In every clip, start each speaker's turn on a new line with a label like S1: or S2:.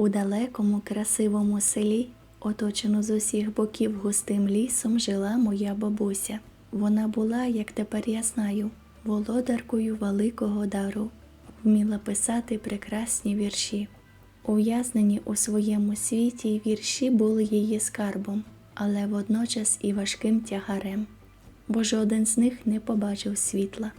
S1: У далекому красивому селі, оточено з усіх боків густим лісом, жила моя бабуся. Вона була, як тепер я знаю, володаркою великого дару, вміла писати прекрасні вірші. Ув'язнені у своєму світі вірші були її скарбом, але водночас і важким тягарем, бо жоден з них не побачив світла.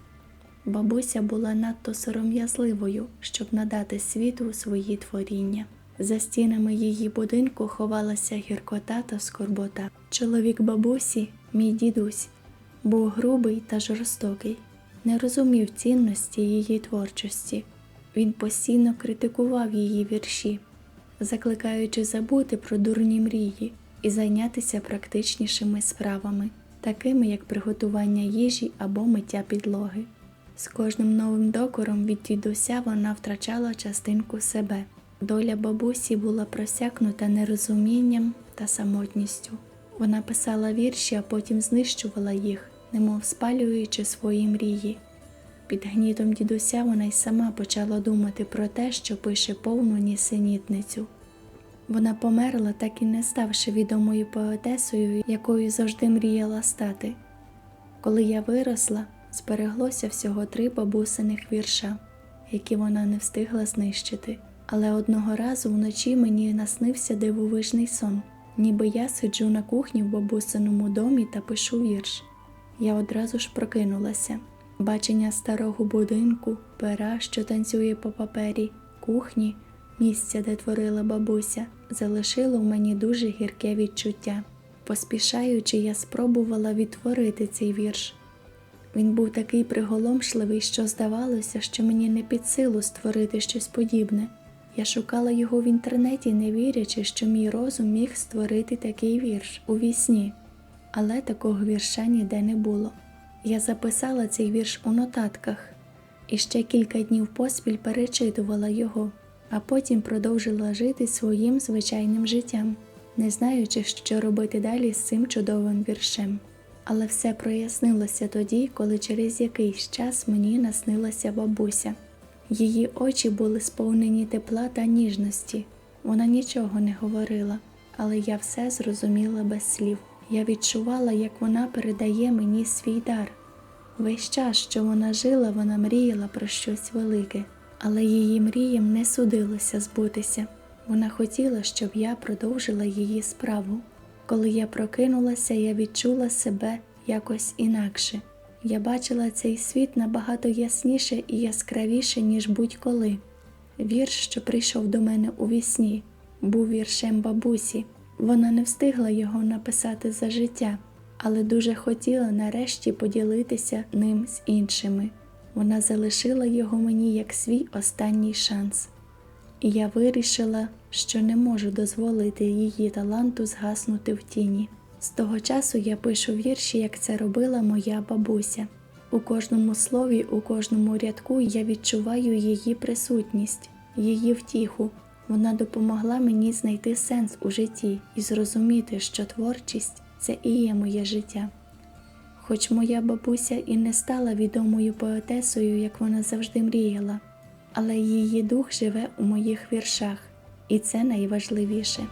S1: Бабуся була надто сором'язливою, щоб надати світу свої творіння. За стінами її будинку ховалася гіркота та скорбота. Чоловік бабусі, мій дідусь, був грубий та жорстокий, не розумів цінності її творчості. Він постійно критикував її вірші, закликаючи забути про дурні мрії і зайнятися практичнішими справами, такими як приготування їжі або миття підлоги. З кожним новим докором від дідуся вона втрачала частинку себе. Доля бабусі була просякнута нерозумінням та самотністю. Вона писала вірші, а потім знищувала їх, немов спалюючи свої мрії. Під гнітом дідуся вона й сама почала думати про те, що пише повну нісенітницю. Вона померла, так і не ставши відомою поетесою, якою завжди мріяла стати. Коли я виросла, збереглося всього три бабусиних вірша, які вона не встигла знищити. Але одного разу вночі мені наснився дивовижний сон, ніби я сиджу на кухні в бабусиному домі та пишу вірш. Я одразу ж прокинулася. Бачення старого будинку, пера, що танцює по папері, кухні, місця, де творила бабуся, залишило в мені дуже гірке відчуття. Поспішаючи, я спробувала відтворити цей вірш. Він був такий приголомшливий, що здавалося, що мені не під силу створити щось подібне. Я шукала його в інтернеті, не вірячи, що мій розум міг створити такий вірш у вісні. Але такого вірша ніде не було. Я записала цей вірш у нотатках і ще кілька днів поспіль перечитувала його, а потім продовжила жити своїм звичайним життям, не знаючи, що робити далі з цим чудовим віршем. Але все прояснилося тоді, коли через якийсь час мені наснилася бабуся. Її очі були сповнені тепла та ніжності. Вона нічого не говорила, але я все зрозуміла без слів. Я відчувала, як вона передає мені свій дар. Весь час, що вона жила, вона мріяла про щось велике, але її мріям не судилося збутися. Вона хотіла, щоб я продовжила її справу. Коли я прокинулася, я відчула себе якось інакше. Я бачила цей світ набагато ясніше і яскравіше, ніж будь-коли. Вірш, що прийшов до мене у вісні, був віршем бабусі. Вона не встигла його написати за життя, але дуже хотіла нарешті поділитися ним з іншими. Вона залишила його мені як свій останній шанс. І я вирішила, що не можу дозволити її таланту згаснути в тіні. З того часу я пишу вірші, як це робила моя бабуся. У кожному слові, у кожному рядку я відчуваю її присутність, її втіху. Вона допомогла мені знайти сенс у житті і зрозуміти, що творчість це і є моє життя. Хоч моя бабуся і не стала відомою поетесою, як вона завжди мріяла, але її дух живе у моїх віршах, і це найважливіше.